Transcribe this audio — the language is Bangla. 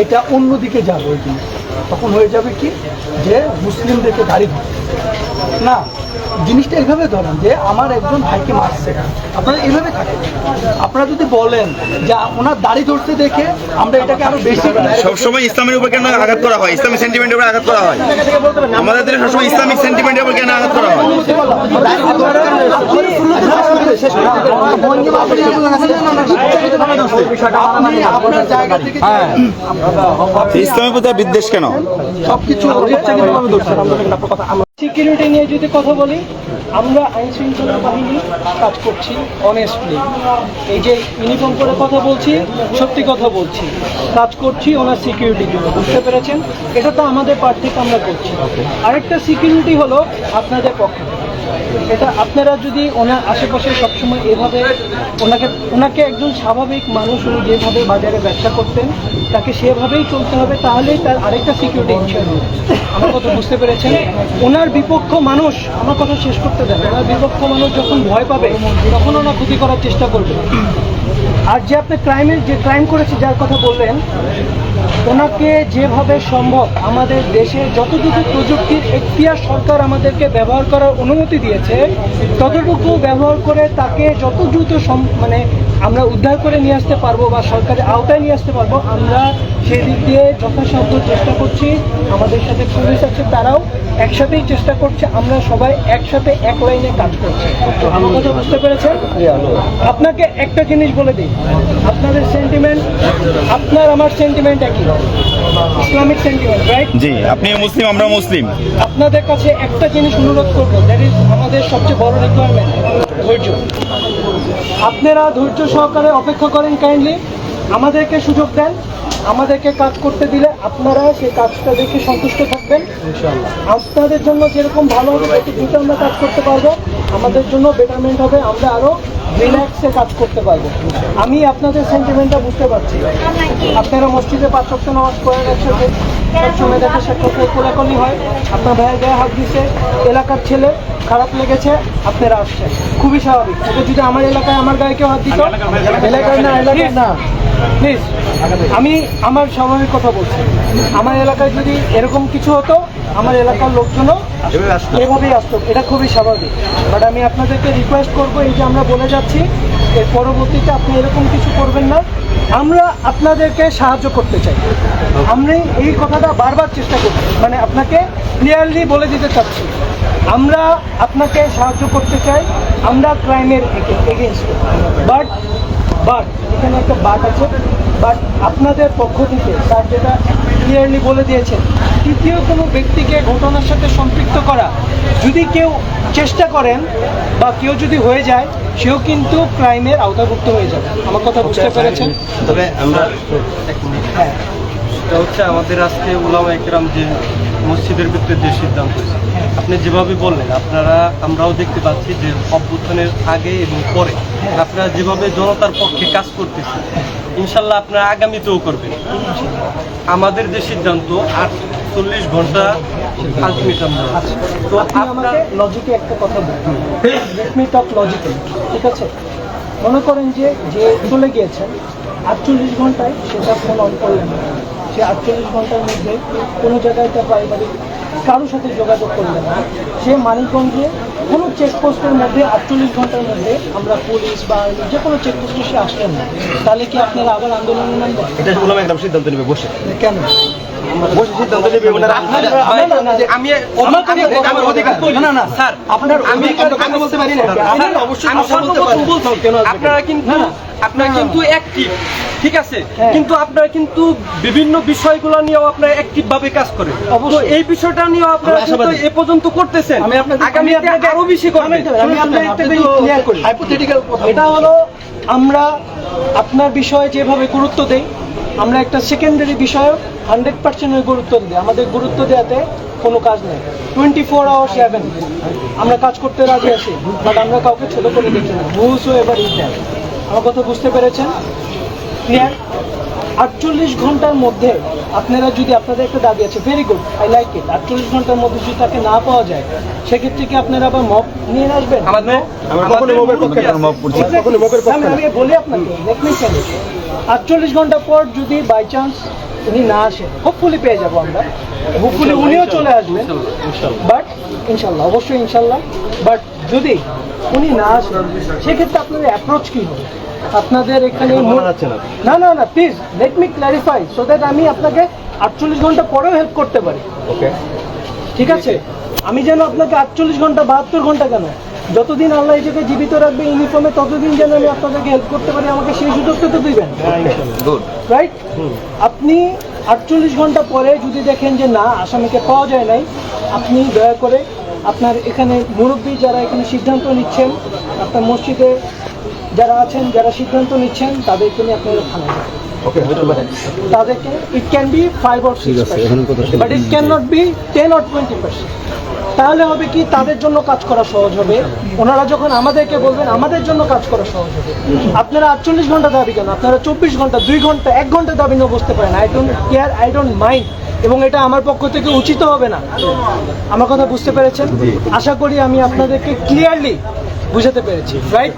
এটা অন্যদিকে যাবে ওই জিনিস তখন হয়ে যাবে কি? যে মুসলিমদেরকে গাড়ি ধরছে না জিনিসটা এইভাবে ধরেন যে আমার একজন ভাইকে মারছে আপনারা এইভাবে থাকেন। আপনারা যদি বলেন যে ওনার দাড়ি ধরতে দেখে আমরা এটাকে আরও বেশি সবসময় ইসলামের উপর কেন আঘাত করা হয়? ইসলামিক সেন্টিমেন্টের উপর আঘাত করা হয়। আমাদের সবসময় ইসলামিক সেন্টিমেন্টের উপর কেন আঘাত করা হয় আপনি আপনার জায়গা থেকে ইসলামের প্রতি বিদ্বেষ কেন? সবকিছু সিকিউরিটি নিয়ে যদি কথা বলি আমরা আইন শৃঙ্খলা বাহিনী কাজ করছি অনেস্টলি এই যে ইউনিফর্ম করে কথা বলছি সত্যি কথা বলছি। কাজ করছি ওনার সিকিউরিটির জন্য বুঝতে পেরেছেন? এটা তো আমাদের পার্ট থেকে আমরা করছি। আরেকটা সিকিউরিটি হলো আপনাদের পক্ষে। এটা আপনারা যদি ওনার আশেপাশে সবসময় এভাবে ওনাকে ওনাকে একজন স্বাভাবিক মানুষ উনি যেভাবে বাজারে ব্যবসা করতেন, তাকে সেভাবেই চলতে হবে তাহলেই তার আরেকটা সিকিউরিটি হবে। আমার কথা বুঝতে পেরেছেন? ওনার বিপক্ষ মানুষ, আমার কথা শেষ করতে দেন ওনার বিপক্ষ মানুষ যখন ভয় পাবে, তখন ওনার ক্ষতি করার চেষ্টা করবে। আর যে আপনি ক্রাইমের যে ক্রাইম করেছে, যার কথা বললেন, ওনাকে যেভাবে সম্ভব আমাদের দেশে যতটুকু প্রযুক্তির এখতিয়ার সরকার আমাদেরকে ব্যবহার করার অনুমতি দিয়েছে, ততটুকু ব্যবহার করে তাকে যত দ্রুত মানে আমরা উদ্ধার করে নিয়ে আসতে পারব বা সরকারের আওতায় নিয়ে আসতে পারব, আমরা সেই দিক দিয়ে যথাসাধ্য চেষ্টা করছি। আমাদের সাথে পুলিশ আছে তারাও একসাথেই চেষ্টা করছে আমরা সবাই একসাথে এক লাইনে কাজ করছি। আমার কথা বুঝতে পেরেছেন? আপনাকে একটা জিনিস বলে দিই। আপনাদের সেন্টিমেন্ট আপনার আমার সেন্টিমেন্ট একই। ইসলামিক সেন্টিমেন্ট রাইট জি আপনি মুসলিম আমরা মুসলিম। আপনাদের কাছে একটা জিনিস অনুরোধ করব দ্যাট ইজ আমাদের সবচেয়ে বড় রিকোয়ারমেন্ট ধৈর্য। আপনারা ধৈর্য সহকারে অপেক্ষা করেন কাইন্ডলি আমাদেরকে সুযোগ দেন। আমাদেরকে কাজ করতে দিলে আপনারা সেই কাজটা দেখে সন্তুষ্ট থাকবেন। আপনাদের জন্য যেরকম ভালো হবে দ্রুত আমরা কাজ করতে পারব। আমাদের জন্য বেটারমেন্ট হবে। আমরা আরও রিল্যাক্সে কাজ করতে পারব। আমি আপনাদের সেন্টিমেন্টটা বুঝতে পারছি। আপনারা মসজিদে পাঁচ সপ্তাহ নামাজ পড়েন একসাথে। সবসময় দেখা সাক্ষাৎ কোলাকলি হয়। আপনার ভাইয়ের গায়ে হাত দিছে। এলাকার ছেলে খারাপ লেগেছে। আপনারা আসছেন। খুবই স্বাভাবিক। এটা যদি আমার এলাকায় আমার গায়ে কেউ হাত দিত এলাকায় না এলাকায় না। প্লিজ আমি আমার স্বাভাবিক কথা বলছি। আমার এলাকায় যদি এরকম কিছু হতো আমার এলাকার লোকজনও এভাবেই আসতো। এটা খুবই স্বাভাবিক। বাট আমি আপনাদেরকে রিকোয়েস্ট করব এই যে আমরা বলে যাচ্ছি এর পরবর্তীতে আপনি এরকম কিছু করবেন না। আমরা আপনাদেরকে সাহায্য করতে চাই। আমরা এই কথাটা বারবার চেষ্টা করছি। মানে আপনাকে ক্লিয়ারলি বলে দিতে চাচ্ছি। আমরা আপনাকে সাহায্য করতে চাই। আমরা ক্রাইমের এগেনস্ট বাট বাট এখানে একটা বাট আছে। বাট আপনাদের পক্ষ থেকে স্যার যেটা ক্লিয়ারলি বলে দিয়েছেন তৃতীয় কোনো ব্যক্তিকে ঘটনার সাথে সম্পৃক্ত করা যদি কেউ চেষ্টা করেন বা কেউ যদি হয়ে যায় সেও কিন্তু ক্রাইমের আওতাভুক্ত হয়ে যাবে। আমার কথা বুঝতে পেরেছেন? তবে আমরা হ্যাঁ। এটা হচ্ছে আমাদের আজকে উলামা একরাম যে মসজিদের ভিতরে যে সিদ্ধান্ত হয়েছে। আপনি যেভাবে বললেন আপনারা আমরাও দেখতে পাচ্ছি যে অভ্যুত্থানের আগে এবং পরে আপনারা যেভাবে জনতার পক্ষে কাজ করতেছেন ইনশাল্লাহ আপনারা আগামীতেও করবেন। আমাদের যে সিদ্ধান্ত আট চল্লিশ ঘণ্টা আলটিমেটাম আচ্ছা তো আপনি আপনার লজিকে একটা কথা বলুন। টক ঠিক আছে? মনে করেন যে যে চলে গিয়েছেন আটচল্লিশ ঘন্টায় সেটা ফোন অন করলেন। সে আটচল্লিশ ঘণ্টার মধ্যে কোনো জায়গায় তার পারিবারিক কারোর সাথে যোগাযোগ করবে না। সে মানিকগঞ্জে কোনো চেকপোস্টের মধ্যে আটচল্লিশ ঘণ্টার মধ্যে আমরা পুলিশ বা যে কোনো চেকপোস্টে সে আসলেন না। তাহলে কি আপনারা আবার আন্দোলনের নামবেন এটা একদম সিদ্ধান্ত নেবে বসে। কেন? আপনার কিন্তু। আপনারা কিন্তু ঠিক আছে। কিন্তু আপনারা কিন্তু বিভিন্ন বিষয়গুলো নিয়েও আপনারা ভাবে কাজ করেন অবশ্যই। এই বিষয়টা নিয়েও আপনারা এ পর্যন্ত করতেছেন আমি আরও বেশি এটা হলো আমরা আপনার বিষয়ে যেভাবে গুরুত্ব দেই আমরা একটা সেকেন্ডারি বিষয়ে হান্ড্রেড পার্সেন্টের গুরুত্ব দিই। আমাদের গুরুত্ব দেওয়াতে কোনো কাজ নেই। টোয়েন্টি ফোর আওয়ার সেভেন আমরা কাজ করতে রাজি আছি বাট আমরা কাউকে ছোট করে দেখি না। রুলস ও এবার ইজ আমার কথা বুঝতে পেরেছেন? ক্লিয়ার আটচল্লিশ ঘণ্টার মধ্যে আপনারা যদি আপনাদের একটা দাবি আছে very good I like it আটচল্লিশ ঘণ্টার মধ্যে যদি তাকে না পাওয়া যায় সেক্ষেত্রে কি আপনারা আবার মপ নিয়ে আসবেন? না। আমি বলি আপনাকে আটচল্লিশ ঘণ্টা পর যদি বাই চান্স উনি না আসেন হোপফুলি পেয়ে যাব আমরা। হোপফুলি উনিও চলে আসবেন। বাট ইনশাল্লাহ অবশ্যই ইনশাল্লাহ। বাট যদি উনি না আসেন সেক্ষেত্রে আপনাদের অ্যাপ্রোচ কি হবে? আপনাদের এখানে না। না না please let me clarify so that আমি আপনাকে আটচল্লিশ ঘণ্টা পরেও হেল্প করতে পারি। ওকে ঠিক আছে? আমি যেন আপনাকে আটচল্লিশ ঘণ্টা বাহাত্তর ঘণ্টা কেন যতদিন আল্লাহ এটাকে জীবিত রাখবে ইউনিফর্মে ততদিন যেন আমি আপনাদেরকে হেল্প করতে পারি আমাকে সেই সুযোগটা তো দিবেন। গুড রাইট আপনি আটচল্লিশ ঘণ্টা পরে যদি দেখেন যে না আসামিকে পাওয়া যায় নাই আপনি দয়া করে আপনার এখানে মুরব্বী যারা এখানে সিদ্ধান্ত নিচ্ছেন আপনার মসজিদে যারা আছেন যারা সিদ্ধান্ত নিচ্ছেন তাদেরকে নিয়ে আপনারা থানায় পারেন তাদেরকে it can be five or six but it can not be ten or twenty percent তাহলে হবে কি তাদের জন্য কাজ করা সহজ হবে। ওনারা যখন আমাদেরকে বলবেন আমাদের জন্য কাজ করা সহজ হবে। আপনারা আটচল্লিশ ঘণ্টা দাবি কেন আপনারা চব্বিশ ঘণ্টা দুই ঘণ্টা এক ঘণ্টা দাবি নিয়ে বসতে পারেন। I don't care I don't mind এবং এটা আমার পক্ষ থেকে উচিত হবে না। আমার কথা বুঝতে পেরেছেন? আশা করি আমি আপনাদেরকে ক্লিয়ারলি বুঝাতে পেরেছি। রাইট